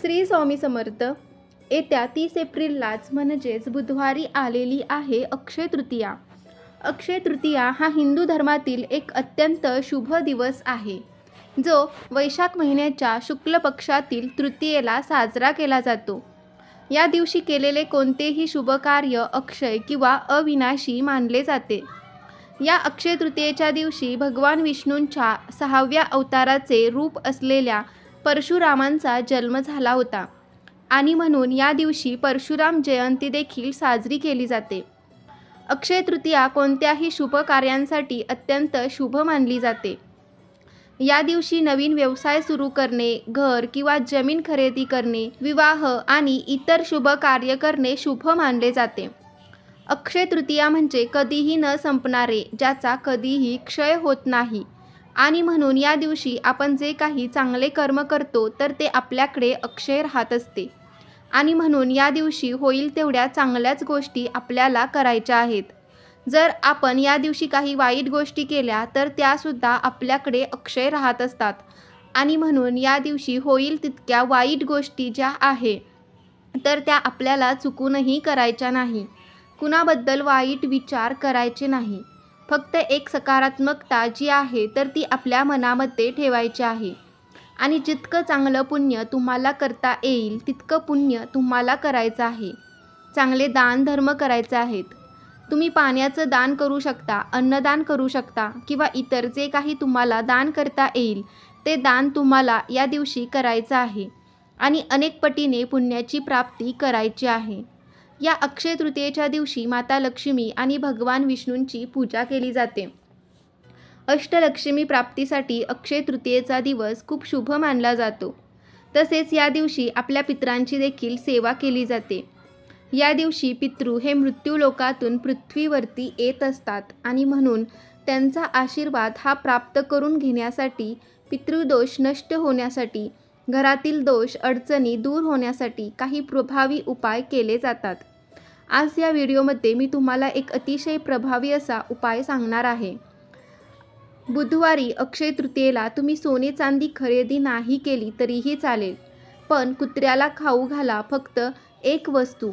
श्री स्वामी समर्थ येत्या तीस एप्रिललाच म्हणजेच बुधवारी आलेली आहे अक्षय तृतीया. अक्षय तृतीया हा हिंदू धर्मातील एक अत्यंत शुभ दिवस आहे जो वैशाख महिन्याच्या शुक्ल पक्षातील तृतीयेला साजरा केला जातो. या दिवशी केलेले कोणतेही शुभ कार्य अक्षय किंवा अविनाशी मानले जाते. या अक्षय तृतीयेच्या दिवशी भगवान विष्णूंच्या सहाव्या अवताराचे रूप असलेल्या परशुरामांचा जन्म झाला होता आणि म्हणून या दिवशी परशुराम जयंती देखील साजरी केली जाते. अक्षय तृतीया कोणत्याही शुभ कार्यांसाठी अत्यंत शुभ मानली जाते. या दिवशी नवीन व्यवसाय सुरू करणे घर किंवा जमीन खरेदी करणे विवाह आणि इतर शुभ कार्य करणे शुभ मानले जाते. अक्षय तृतीया म्हणजे कधीही न संपणारे ज्याचा कधीही क्षय होत नाही. आणि म्हणून या दिवशी आपण जे काही चांगले कर्म करतो तर ते आपल्याकडे अक्षय राहत असते. आणि म्हणून या दिवशी होईल तेवढ्या चांगल्याच गोष्टी आपल्याला करायच्या आहेत. जर आपण या दिवशी काही वाईट गोष्टी केल्या तर त्यासुद्धा आपल्याकडे अक्षय राहत असतात. आणि म्हणून या दिवशी होईल तितक्या वाईट गोष्टी ज्या आहे तर त्या आपल्याला चुकूनही करायच्या नाही. कुणाबद्दल वाईट विचार करायचे नाही. फक्त एक सकारात्मकता जी आहे तर ती आपल्या मनामध्ये ठेवायची आहे. आणि जितकं चांगलं पुण्य तुम्हाला करता येईल तितकं पुण्य तुम्हाला करायचं आहे. चांगले दान धर्म करायचे आहेत. तुम्ही पाण्याचं दान करू शकता अन्नदान करू शकता किंवा इतर जे काही तुम्हाला दान करता येईल ते दान तुम्हाला या दिवशी करायचं आहे. आणि अनेक पटीने पुण्याची प्राप्ती करायची आहे. या अक्षय तृतीयेच्या दिवशी माता लक्ष्मी आणि भगवान विष्णूंची पूजा केली जाते. अष्टलक्ष्मी प्राप्तीसाठी अक्षय तृतीयेचा दिवस खूप शुभ मानला जातो. तसेच या दिवशी आपल्या पित्रांची देखील सेवा केली जाते. या दिवशी पितृ हे मृत्यू लोकातून पृथ्वीवरती येत असतात आणि म्हणून त्यांचा आशीर्वाद हा प्राप्त करून घेण्यासाठी पितृदोष नष्ट होण्यासाठी घरातील दोष अडचणी दूर होण्यासाठी काही प्रभावी उपाय केले जातात. आज या व्हिडिओमध्ये मी तुम्हाला एक अतिशय प्रभावी असा उपाय सांगणार आहे. बुधवारी अक्षय तृतीयेला तुम्ही सोने चांदी खरेदी नाही केली तरीही चालेल पण कुत्र्याला खाऊ घाला फक्त एक वस्तू.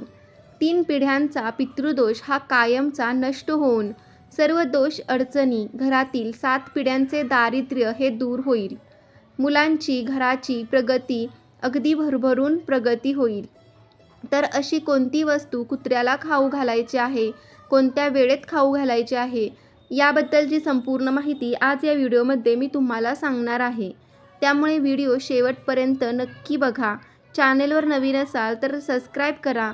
तीन पिढ्यांचा पितृदोष हा कायमचा नष्ट होऊन सर्व दोष अडचणी घरातील सात पिढ्यांचे दारिद्र्य हे दूर होईल. मुलांची घराची प्रगती अगदी भरभरून प्रगती होईल. तर अशी कोणती वस्तू कुत्र्याला खाऊ घालायची आहे? कोणत्या वेळेत खाऊ घालायची आहे? याबद्दलची संपूर्ण माहिती आज या व्हिडिओमध्ये मी तुम्हाला सांगणार आहे. त्यामुळे व्हिडिओ शेवटपर्यंत नक्की बघा. चॅनेलवर नवीन असाल तर सबस्क्राईब करा.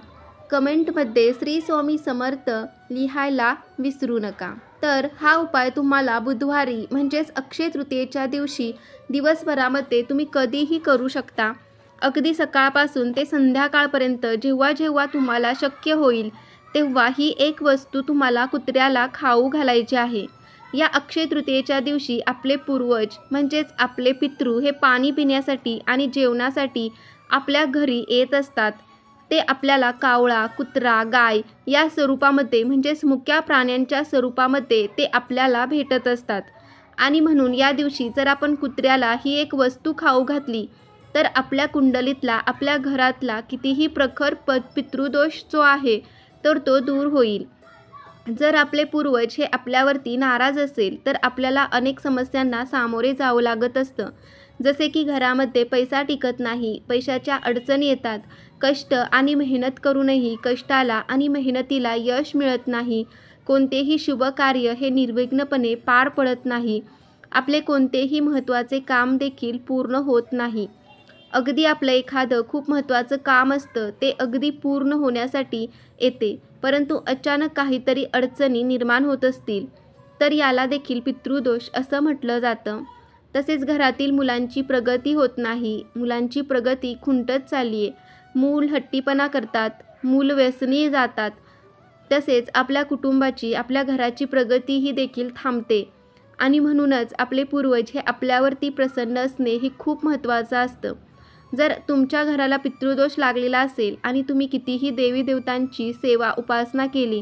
कमेंटमध्ये श्री स्वामी समर्थ लिहायला विसरू नका. तर हा उपाय तुम्हाला बुधवारी म्हणजेच अक्षय तृतीयेच्या दिवशी दिवसभरामध्ये तुम्ही कधीही करू शकता. अगदी सकाळपासून ते संध्याकाळपर्यंत जेव्हा जेव्हा तुम्हाला शक्य होईल तेव्हा ही एक वस्तू तुम्हाला कुत्र्याला खाऊ घालायची आहे. या अक्षय तृतीयेच्या दिवशी आपले पूर्वज म्हणजेच आपले पितृ हे पाणी पिण्यासाठी आणि जेवणासाठी आपल्या घरी येत असतात. ते आपल्याला कावळा कुत्रा गाय या स्वरूपामध्ये म्हणजेच मुक्या प्राण्यांच्या स्वरूपामध्ये ते आपल्याला भेटत असतात. आणि म्हणून या दिवशी जर आपण कुत्र्याला ही एक वस्तू खाऊ घातली तर आपल्या कुंडलीतला आपल्या घरातला कितीही प्रखर प पितृदोष जो आहे तर तो दूर होईल. जर आपले पूर्वज हे आपल्यावरती नाराज असेल तर आपल्याला अनेक समस्यांना सामोरे जावं लागत असतं. जसे की घरामध्ये पैसा टिकत नाही पैशाच्या अडचणी येतात. कष्ट आणि मेहनत करूनही कष्टाला आणि मेहनतीला यश मिळत नाही. कोणतेही शुभ कार्य हे निर्विघ्नपणे पार पडत नाही. आपले कोणतेही महत्त्वाचे काम देखील पूर्ण होत नाही. अगदी आपलं एखादं खूप महत्त्वाचं काम असतं ते अगदी पूर्ण होण्यासाठी येते. परंतु अचानक काहीतरी अडचणी निर्माण होत असतील तर याला देखील पितृदोष असं म्हटलं जातं. तसेच घरातील मुलांची प्रगती होत नाही मुलांची प्रगती खुंटत चालली आहे मूल हट्टीपणा करतात मूल व्यसनी जातात. तसेच आपल्या कुटुंबाची आपल्या घराची प्रगती ही देखील थांबते. आणि म्हणूनच आपले पूर्वज हे आपल्यावरती प्रसन्न असणे हे खूप महत्त्वाचं असतं. जर तुमच्या घराला पितृदोष लागलेला असेल आणि तुम्ही कितीही देवी देवतांची सेवा उपासना केली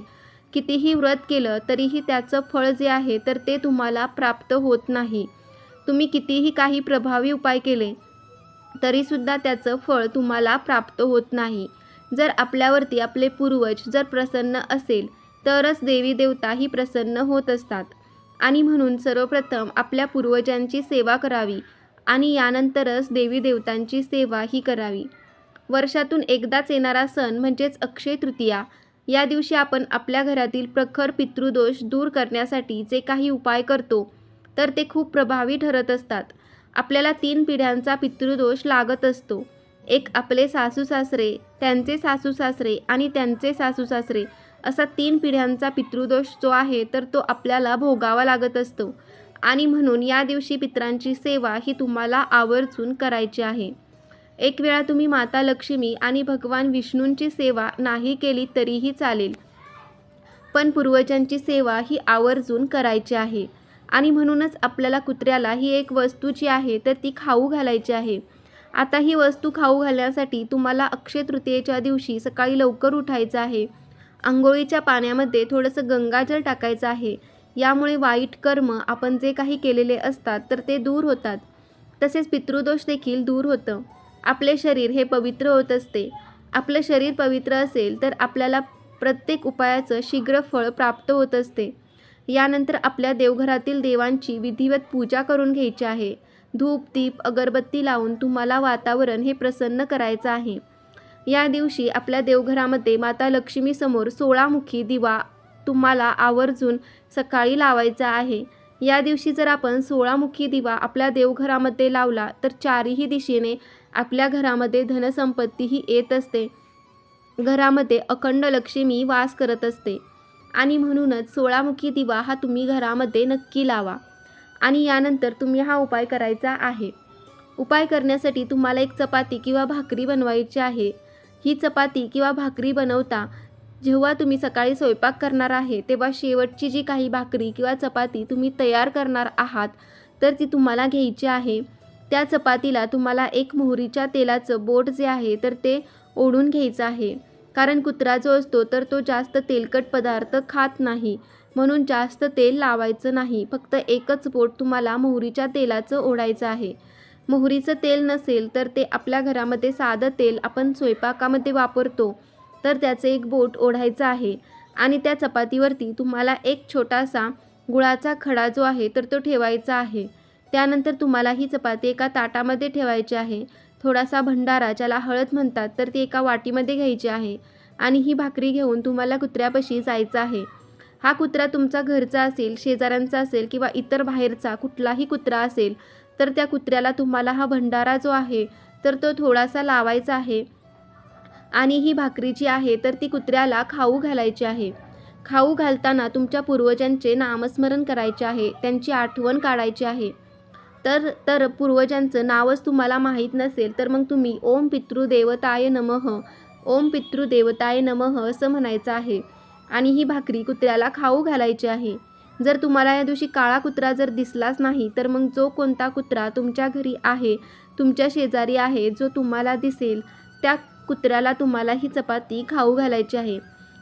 कितीही व्रत केलं तरीही त्याचं फळ जे आहे तर ते तुम्हाला प्राप्त होत नाही. तुम्ही कितीही काही प्रभावी उपाय केले तरीसुद्धा त्याचं फळ तुम्हाला प्राप्त होत नाही. जर आपल्यावरती आपले पूर्वज जर प्रसन्न असेल तरच देवी देवता ही प्रसन्न होत असतात. आणि म्हणून सर्वप्रथम आपल्या पूर्वजांची सेवा करावी. आणि यानंतरच देवी देवतांची सेवा ही करावी. वर्षातून एकदाच येणारा सण म्हणजेच अक्षय तृतीया. या दिवशी आपण आपल्या घरातील प्रखर पितृदोष दूर करण्यासाठी जे काही उपाय करतो तर ते खूप प्रभावी ठरत असतात. आपल्याला तीन पिढ्यांचा पितृदोष लागत असतो. एक आपले सासू सासरे त्यांचे सासू सासरे आणि त्यांचे सासू सासरे असा तीन पिढ्यांचा पितृदोष जो आहे तर तो आपल्याला भोगावा लागत असतो. आणि म्हणून या दिवशी पित्रांची सेवा ही तुम्हाला आवर्जून करायची आहे. एक वेळा तुम्ही माता लक्ष्मी आणि भगवान विष्णूंची सेवा नाही केली तरीही चालेल. पण पूर्वजांची सेवा ही आवर्जून करायची आहे. आणि म्हणूनच आपल्याला कुत्र्याला ही एक वस्तू जी आहे तर ती खाऊ घालायची आहे. आता ही वस्तू खाऊ घालण्यासाठी तुम्हाला अक्षय तृतीयेच्या दिवशी सकाळी लवकर उठायचं आहे. आंघोळीच्या पाण्यामध्ये थोडंसं गंगाजल टाकायचं आहे. यामुळे वाईट कर्म आपण जे काही केलेले असतात तर ते दूर होतात. तसेच पितृदोष देखील दूर होतं. आपले शरीर हे पवित्र होत असते. आपलं शरीर पवित्र असेल तर आपल्याला प्रत्येक उपायाचं शीघ्र फळ प्राप्त होत असते. यानंतर आपल्या देवघरातील देवांची विधिवत पूजा करून घ्यायची आहे. धूप दीप अगरबत्ती लावून तुम्हाला वातावरण हे प्रसन्न करायचं आहे. या दिवशी आपल्या देवघरामध्ये माता लक्ष्मीसमोर सोळामुखी दिवा तुम्हाला आवर्जून सकाळी लावायचा आहे. या दिवशी जर आपण सोळामुखी दिवा आपल्या देवघरामध्ये लावला तर चारही दिशेने आपल्या घरामध्ये धनसंपत्तीही येत असते. घरामध्ये अखंड लक्ष्मी वास करत असते. आणि म्हणूनच सोळामुखी दिवा हा तुम्ही घरामध्ये नक्की लावा. आणि यानंतर तुम्ही हा उपाय करायचा आहे. उपाय करण्यासाठी तुम्हाला एक चपाती किंवा भाकरी बनवायची आहे. ही चपाती किंवा भाकरी बनवता जेव्हा तुम्ही सकाळी स्वयंपाक करणार आहे तेव्हा शेवटची जी काही भाकरी किंवा चपाती तुम्ही तयार करणार आहात तर ती तुम्हाला घ्यायची आहे. त्या चपातीला तुम्हाला एक मोहरीच्या तेलाचं बोट जे आहे तर ते ओढून घ्यायचं आहे. कारण कुत्रा जो असतो तर तो जास्त तेलकट पदार्थ खात नाही. म्हणून जास्त तेल लावायचं नाही. फक्त एकच बोट तुम्हाला मोहरीच्या तेलाचं ओढायचं आहे. मोहरीचं तेल नसेल तर ते आपल्या घरामध्ये साधं तेल आपण स्वयंपाकामध्ये वापरतो. तर त्याचे एक बोट ओढायचं आहे आणि त्या चपातीवरती तुम्हाला एक छोटासा गुळाचा खडा जो आहे तर तो ठेवायचा आहे. त्यानंतर तुम्हाला ही चपाती एका ताटामध्ये ठेवायची आहे. थोडासा भंडारा ज्याला हळद म्हणतात तर ती एका वाटीमध्ये घ्यायची आहे आणि ही भाकरी घेऊन तुम्हाला कुत्र्यापाशी जायचं आहे. हा कुत्रा तुमचा घरचा असेल शेजाऱ्यांचा असेल किंवा इतर बाहेरचा कुठलाही कुत्रा असेल तर त्या कुत्र्याला तुम्हाला हा भंडारा जो आहे तर तो थोडासा लावायचा आहे. आणि ही भाकरी जी आहे तर ती कुत्र्याला खाऊ घालायची आहे. खाऊ घालताना तुमच्या पूर्वजांचे नामस्मरण करायचे आहे त्यांची आठवण काढायची आहे. तर तर पूर्वजांचं नावच तुम्हाला माहीत नसेल तर मग तुम्ही ओम पितृदेवताय नमः ओम पितृदेवताय नमः असं म्हणायचं आहे. आणि ही भाकरी कुत्र्याला खाऊ घालायची आहे. जर तुम्हाला या दिवशी काळा कुत्रा जर दिसलाच नाही तर मग जो कोणता कुत्रा तुमच्या घरी आहे तुमच्या शेजारी आहे जो तुम्हाला दिसेल त्या कुत्र्याला तुम्हाला ही चपाती खाऊ घालायची आहे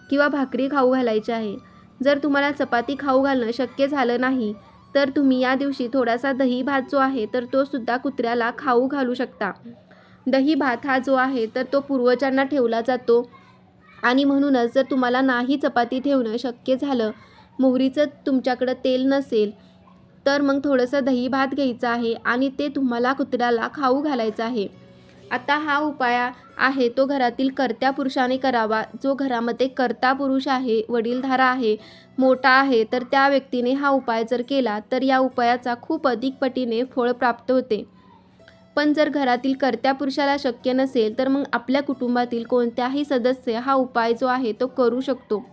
किंवा भाकरी खाऊ घालायची आहे. जर तुम्हाला चपाती खाऊ घालणं शक्य झालं नाही तर तुम्ही या दिवशी थोडासा दही भात जो आहे तर तो सुद्धा कुत्र्याला खाऊ घालू शकता. दही भात हा जो आहे तर तो पूर्वजांना ठेवला जातो. आणि म्हणूनच जर तुम्हाला नाही चपाती ठेवणं शक्य झालं मोहरीचं तुमच्याकडं तेल नसेल तर मग थोडंसं दही भात घ्यायचं आहे आणि ते तुम्हाला कुत्र्याला खाऊ घालायचं आहे. आता हा उपाय आहे तो घरातील कर्त्या पुरुषाने करावा. जो घरामध्ये कर्ता पुरुष आहे वडीलधारा आहे मोठा आहे तर त्या व्यक्तीने हा उपाय जर केला तर या उपायाचा खूप अधिक पटीने फळ प्राप्त होते. पण जर घरातील कर्त्या पुरुषाला शक्य नसेल तर मग आपल्या कुटुंबातील कोणत्याही सदस्य हा उपाय जो आहे तो करू शकतो.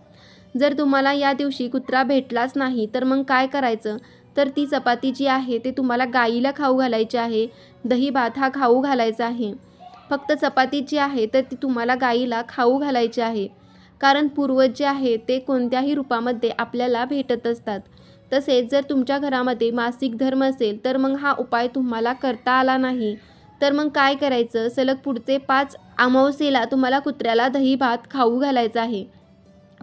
जर तुम्हाला या दिवशी कुत्रा भेटलाच नाही तर मग काय करायचं? तर ती चपाती जी आहे ते तुम्हाला गाईला खाऊ घालायची आहे. दही भात हा खाऊ घालायचा आहे. फक्त चपाती जी आहे तर ती तुम्हाला गाईला खाऊ घालायची आहे. कारण पूर्वज जे आहे ते कोणत्याही रूपामध्ये आपल्याला भेटत असतात. तसेच जर तुमच्या घरामध्ये मासिक धर्म असेल तर मग हा उपाय तुम्हाला करता आला नाही. तर मग काय करायचं? सलग पुढचे पाच अमावस्येला तुम्हाला कुत्र्याला दही भात खाऊ घालायचा आहे.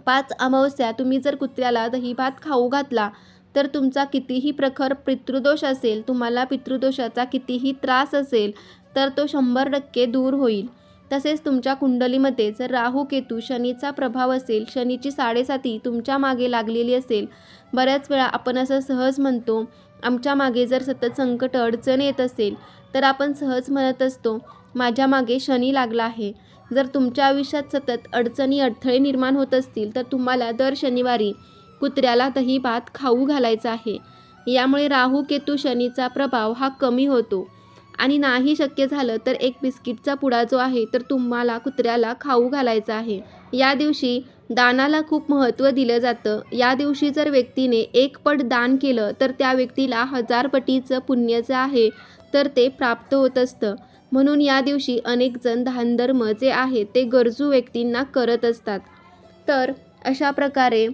पाच अमावस्या तुम्ही जर कुत्र्याला दही भात खाऊ घातला तर तुमचा कितीही प्रखर पितृदोष असेल तुम्हाला पितृदोषाचा कितीही त्रास असेल तर तो शंभर टक्के दूर होईल. तसेच तुमच्या कुंडलीमध्ये जर राहू केतू शनीचा प्रभाव असेल शनीची साडेसाती तुमच्या मागे लागलेली असेल बऱ्याच वेळा आपण असं सहज म्हणतो आमच्या मागे जर सतत संकट अडचण येत असेल तर आपण सहज म्हणत असतो माझ्या मागे शनी लागला आहे. जर तुमच्या आयुष्यात सतत अडचणी अडथळे निर्माण होत असतील तर तुम्हाला दर शनिवारी कुत्र्याला दही भात खाऊ घालायचा आहे. यामुळे राहू केतू शनीचा प्रभाव हा कमी होतो. आणि नाही शक्य झालं तर एक बिस्किटचा पुडा जो आहे तर तुम्हाला कुत्र्याला खाऊ घालायचा आहे. या दिवशी दानाला खूप महत्त्व दिलं जातं. या दिवशी जर व्यक्तीने एक पट दान केलं तर त्या व्यक्तीला हजार पटीचं आहे तर ते प्राप्त होत असतं. म्हणून या दिवशी अनेक जण दानधर्म जे आहे ते गरजू व्यक्तींना करत असतात. तर अशा प्रकारे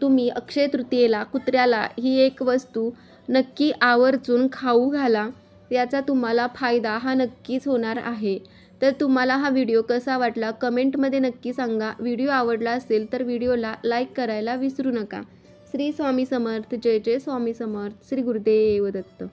तुम्ही अक्षय तृतीयेला कुत्र्याला ही एक वस्तू नक्की आवर्जून खाऊ घाला. याचा तुम्हाला फायदा हा नक्कीच होणार आहे. तर तुम्हाला हा व्हिडिओ कसा वाटला कमेंटमध्ये नक्की सांगा. व्हिडिओ आवडला असेल तर व्हिडिओला लाईक करायला विसरू नका. श्री स्वामी समर्थ. जय जय स्वामी समर्थ. श्री गुरुदेव दत्त.